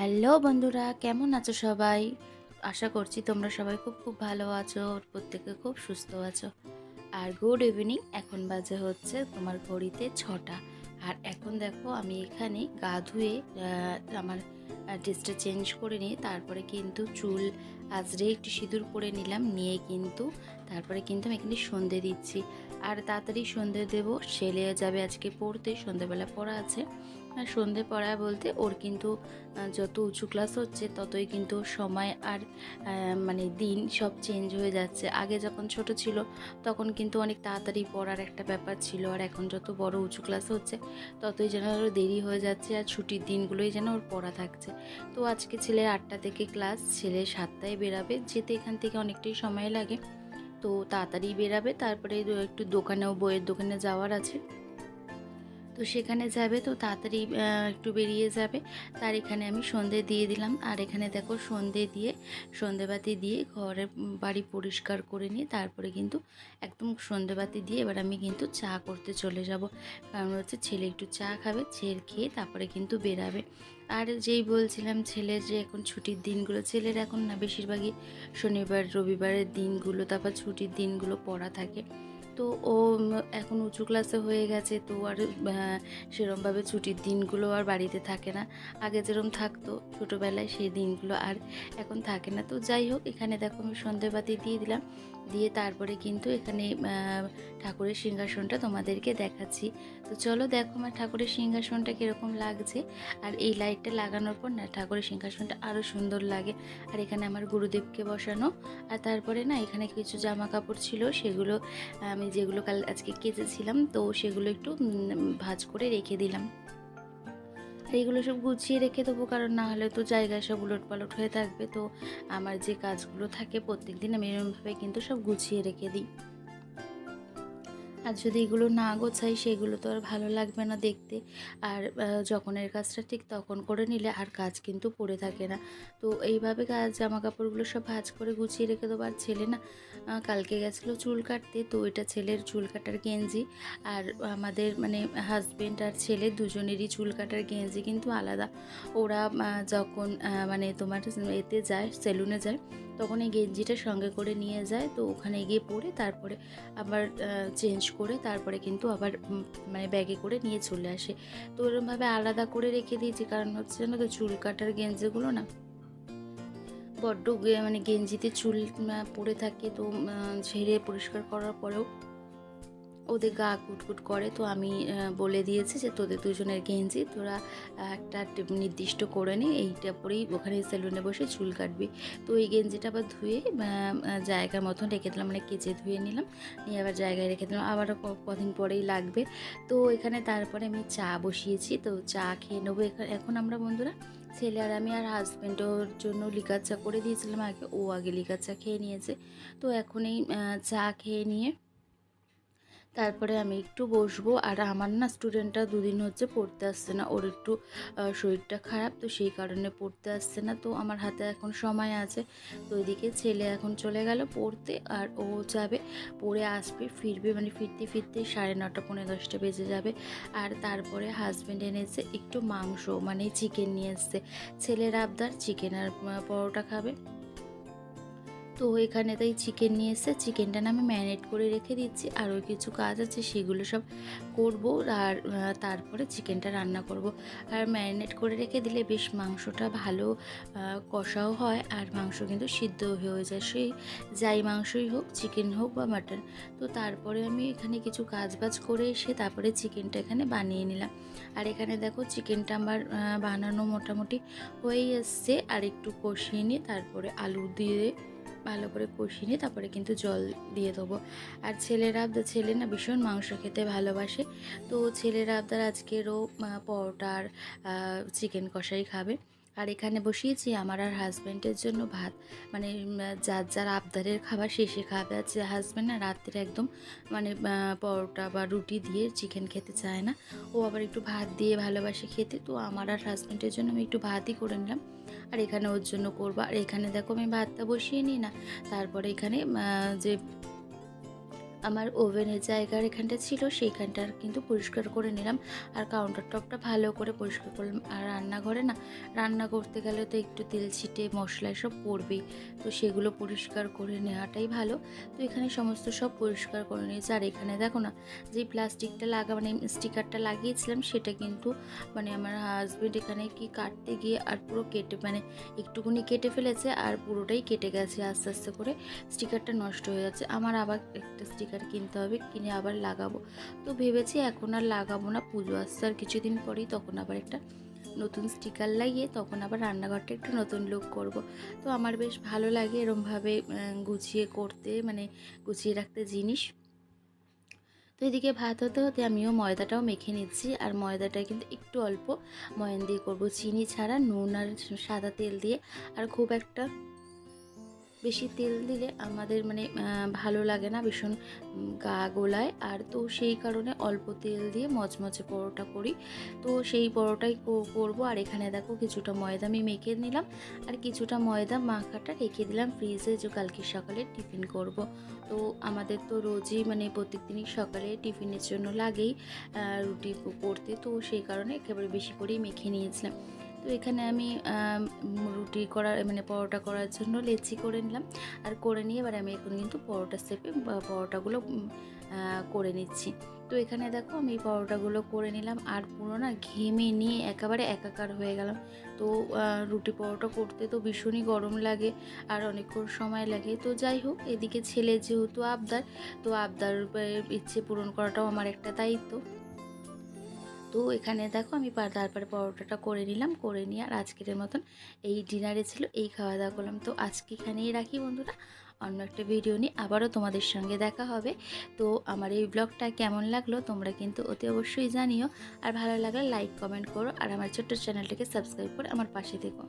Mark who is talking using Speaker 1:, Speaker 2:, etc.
Speaker 1: Hello বন্ধুরা, কেমন আছো সবাই? আশা করছি তোমরা সবাই খুব খুব ভালো আছো প্রত্যেকে খুব সুস্থ আছো। আর গুড ইভিনিং এখন বাজে হচ্ছে তোমার ঘড়িতে ছটা। আর এখন দেখো আমি এখানে গা ধুয়ে আমার ড্রেসটা চেঞ্জ করে নিয়ে, তারপরে কিন্তু চুল আজরে একটু সিঁদুর করে নিলাম, নিয়ে কিন্তু তারপরে কিন্তু আমি এখানে সন্ধে দিচ্ছি। আর তাড়াতাড়ি সন্ধে দেবো ছেলে যাবে আজকে পড়তে, সন্ধেবেলা পড়া আছে। সন্ধে পড়া বলতে ওর কিন্তু যত উঁচু ক্লাস হচ্ছে, ততই কিন্তু সময় আর মানে দিন সব চেঞ্জ হয়ে যাচ্ছে। আগে যখন ছোট ছিল, তখন কিন্তু অনেক তাড়াতাড়ি পড়ার একটা ব্যাপার ছিল। আর এখন যত বড় উঁচু ক্লাস হচ্ছে, ততই যেন আরও দেরি হয়ে যাচ্ছে আর ছুটির দিনগুলোই যেন ওর পড়া থাকছে। তো আজকে ছেলের আটটা থেকে ক্লাস ছেলে সাতটায় বেরাবে। যেতে এখান থেকে অনেকটাই সময় লাগে। তো তাড়াতাড়ি বেরাবে। তারপরে একটু দোকানেও, বইয়ের দোকানে যাওয়ার আছে। তো সেখানে যাবে, তো তাড়াতাড়ি একটু বেরিয়ে যাবে। তার এখানে আমি সন্ধে দিয়ে দিলাম। আর এখানে দেখো সন্ধে দিয়ে, সন্ধেবাতি দিয়ে ঘরের বাড়ি পরিষ্কার করে নিয়ে, তারপরে কিন্তু একদম সন্ধেবাতি দিয়ে এবার আমি কিন্তু চা করতে চলে যাব। কারণ হচ্ছে ছেলে একটু চা খাবে, ছেলে খেয়ে তারপরে কিন্তু বেরাবে। আর যেই বলছিলাম ছেলের যে এখন ছুটির দিনগুলো, ছেলের এখন না বেশিরভাগই শনিবার, রবিবারের দিনগুলো, তারপর ছুটির দিনগুলো পড়া থাকে। তো ও এখন উঁচু ক্লাসে হয়ে গেছে, তো আর সেরমভাবে ছুটির দিনগুলো আর বাড়িতে থাকে না। আগে যেরম থাকতো ছোটোবেলায় সেই দিনগুলো আর এখন থাকে না। তো যাই হোক, এখানে দেখো আমি সন্ধেবাতি দিয়ে দিলাম। দিয়ে তারপরে কিন্তু এখানে ঠাকুরের সিংহাসনটা তোমাদেরকে দেখাচ্ছি। তো চলো দেখো আমার ঠাকুরের সিংহাসনটা কীরকম লাগছে। আর এই লাইটটা লাগানোর পর না ঠাকুরের সিংহাসনটা আরও সুন্দর লাগে। আর এখানে আমার গুরুদেবকে বসানো। আর তারপরে না এখানে কিছু জামা কাপড় ছিল, সেগুলো আমি যেগুলো কাল আজকে কেচেছিলাম, তো সেগুলো একটু ভাজ করে রেখে দিলাম। এইগুলো সব গুছিয়ে রেখে দেবো, কারণ না হলে তো জায়গায় সব উলট পালট হয়ে থাকবে। তো আমার যে কাজগুলো থাকে প্রত্যেক দিন আমি এরকমভাবে কিন্তু সব গুছিয়ে রেখে দিই। আর যদি এগুলো না গোছাই, সেগুলো তো আর ভালো লাগবে না দেখতে। আর যখনের কাজটা ঠিক তখন করে নিলে আর কাজ কিন্তু পড়ে থাকে না। তো এইভাবে কাজ জামা কাপড়গুলো সব ভাঁজ করে গুছিয়ে রেখে দেবো। আর ছেলে না কালকে গেছিল চুল কাটতে, তো এটা ছেলের চুল কাটার গেঞ্জি। আর আমাদের মানে হাজবেন্ড আর ছেলে দুজনেরই চুল কাটার গেঞ্জি কিন্তু আলাদা। ওরা যখন মানে তোমার এতে যায়, সেলুনে যায়, তখন এই গেঞ্জিটা সঙ্গে করে নিয়ে যায়। তো ওখানে গিয়ে পরে তারপরে আবার চেঞ্জ করে তারপরে কিন্তু আবার মানে ব্যাগে করে নিয়ে চলে আসে। তো ওরমভাবে আলাদা করে রেখে দিয়েছি, কারণ হচ্ছে জানো তো চুল কাটার গেঞ্জিগুলো না, বড্ড মানে গেঞ্জিতে চুল পড়ে থাকে তো ঝেড়ে পরিষ্কার করার পরেও ওদের গা কুটকুট করে তো আমি বলে দিয়েছি যে তোদের দুজনের গেঞ্জি তোরা একটা নির্দিষ্ট করে নে এইটা পরেই ওখানে সেলুনে বসে চুল কাটবি। তো এই গেঞ্জিটা আবার ধুয়ে আহ, মতন রেখে দিলাম মানে কেচে ধুয়ে নিলাম নিয়ে আবার জায়গায় রেখে দিলাম। আবারও কদিন পরেই লাগবে। তো এখানে তারপরে আমি চা বসিয়েছি তো চা খেয়ে নেব এখা- এখন আমরা বন্ধুরা। ছেলে আর আমি আর হাজব্যান্ড ওর জন্য লিকার চা করে দিয়েছিলাম আগে ও আগে লিকার চা খেয়ে নিয়েছে। তো এখন এই চা খেয়ে নিয়ে তারপরে আমি একটু বসবো। আর আমার না স্টুডেন্টটা দুদিন হচ্ছে পড়তে আসছে না। ওর একটু শরীরটা খারাপ, তো সেই কারণে পড়তে আসছে না। তো আমার হাতে এখন সময় আছে। তো ওইদিকে ছেলে এখন চলে গেল পড়তে। আর ও যাবে, পড়ে আসবে, ফিরবে মানে ফিরতে ফিরতে সাড়ে নটা, পৌনে দশটা বেজে যাবে। আর তারপরে হাজব্যান্ড এনেছে একটু মাংস মানে চিকেন নিয়ে এসছে। ছেলের আবদার চিকেন আর পরোটা খাবে। তো এখানে তাই চিকেন নিয়ে এসে চিকেনটা আমি ম্যারিনেট করে রেখে দিচ্ছি। আরও কিছু কাজ আছে, সেগুলো সব করব আর তারপরে চিকেনটা রান্না করব। আর ম্যারিনেট করে রেখে দিলে বেশ মাংসটা ভালো কষাও হয় আর মাংস কিন্তু সিদ্ধ হয়ে যায়। সেই যাই মাংসই হোক চিকেন হোক বা মাটন তো তারপরে আমি এখানে কিছু কাজ বাজ করে এসে তারপরে চিকেনটা এখানে বানিয়ে নিলাম। আর এখানে দেখো চিকেনটা আমার বানানো মোটামুটি হয়েই এসছে। আর একটু কষিয়ে নিয়ে তারপরে আলু দিয়ে ভালো করে কষিয়ে নিয়ে তারপরে কিন্তু জল দিয়ে দেবো। আর ছেলেরা আবদার ছেলে না ভীষণ মাংস খেতে ভালোবাসে। তো ছেলেরা আবদার আজকেরও আহ, পরোটা আর চিকেন কষাই খাবে। আর এখানে বসিয়েছি আমার আর হাজব্যান্ডের জন্য ভাত। মানে যার যার আবদারের খাবার শেষে খাবে। আর যে হাজব্যান্ড না রাত্রে একদম মানে পরোটা বা রুটি দিয়ে চিকেন খেতে চায় না। ও আবার একটু ভাত দিয়ে ভালোবাসে খেতে। তো আমার আর হাজব্যান্ডের জন্য আমি একটু ভাতই করে নিলাম। আর এখানে ওর জন্য করব। আর এখানে দেখো আমি ভাতটা বসিয়ে নিই না। তারপরে এখানে যে আমার ওভেনের জায়গার এখানটা ছিল সেইখানটা কিন্তু পরিষ্কার করে নিলাম। আর কাউন্টার টপটা ভালো করে পরিষ্কার করলাম। আর রান্নাঘরে না, রান্না করতে গেলে তো একটু তেল ছিটে মশলা সব পড়বেই। তো সেগুলো পরিষ্কার করে নেওয়াটাই ভালো। তো এখানে সমস্ত সব পরিষ্কার করে নিয়েছি। আর এখানে দেখো না, যে প্লাস্টিকটা লাগা মানে স্টিকারটা লাগিয়েছিলাম, সেটা কিন্তু মানে আমার হাজব্যান্ড এখানে কি কাটতে গিয়ে আর পুরো কেটে মানে একটুকুনি কেটে ফেলেছে, আর পুরোটাই কেটে গেছে আস্তে আস্তে করে। স্টিকারটা নষ্ট হয়ে যাচ্ছে। আমার আবার একটা স্টিকার কিনতে হবে, কিনে আবার লাগাবো। তো ভেবেছি এখন আর লাগাবো না, পুজো আসছে আর কিছুদিন পরেই তখন আবার একটা নতুন স্টিকার লাগিয়ে তখন আবার রান্নাঘরটা একটু নতুন লুক করব। তো আমার বেশ ভালো লাগে এরমভাবে গুছিয়ে করতে মানে গুছিয়ে রাখতে জিনিস। তো এদিকে ভাত হতে হতে আমিও ময়দাটাও মেখে নিচ্ছি, আর ময়দাটা কিন্তু একটু অল্প ময়ান দিয়ে করব। চিনি ছাড়া নুন আর সাদা তেল দিয়ে, আর খুব একটা বেশি তেল দিলে আমাদের মানে ভালো লাগে না ভীষণ গা গোলায়। আর তো সেই কারণে অল্প তেল দিয়ে মচমচে পরোটা করি। তো সেই পরোটাই করব। আর এখানে দেখো কিছুটা ময়দা আমি মেখে নিলাম। আর কিছুটা ময়দা মাখাটা রেখে দিলাম ফ্রিজে। যে কালকে সকালে টিফিন করব। তো আমাদের তো রোজই মানে প্রত্যেকদিনই সকালে টিফিনের জন্য লাগেই রুটি করতে। তো সেই কারণে একেবারে বেশি করেই মেখে নিয়েছিলাম। তো এখানে আমি রুটি করার মানে পরোটা করার জন্য লেচি করে নিলাম। আর করে নিয়ে এবার আমি এখন কিন্তু পরোটা শেপে পরোটাগুলো করে নিচ্ছি। তো এখানে দেখো আমি পরোটাগুলো করে নিলাম আর পুরো না ঘেমে নিয়ে একেবারে একাকার হয়ে গেলাম। তো রুটি পরোটা করতে তো ভীষণই গরম লাগে আর অনেকক্ষণ সময় লাগে। তো যাই হোক, এদিকে ছেলে যেহেতু আবদার, তো আবদার ইচ্ছে পূরণ করাটাও আমার একটা দায়িত্ব। তো এখানে দেখো আমি তারপরে পরোটাটা করে নিলাম, করে নিয়ে আর আজকের মতন এই ডিনারে ছিল, এই খাওয়া দাওয়া করলাম। তো আজকে এখানেই রাখি বন্ধুরা, অন্য একটা ভিডিও নিয়ে আবারও তোমাদের সঙ্গে দেখা হবে। তো আমার এই ব্লগটা কেমন লাগল তোমরা কিন্তু অতি অবশ্যই জানিও। আর ভালো লাগলে লাইক কমেন্ট করো আর আমার ছোট্ট চ্যানেলটাকে সাবস্ক্রাইব করে আমার পাশে থেকো।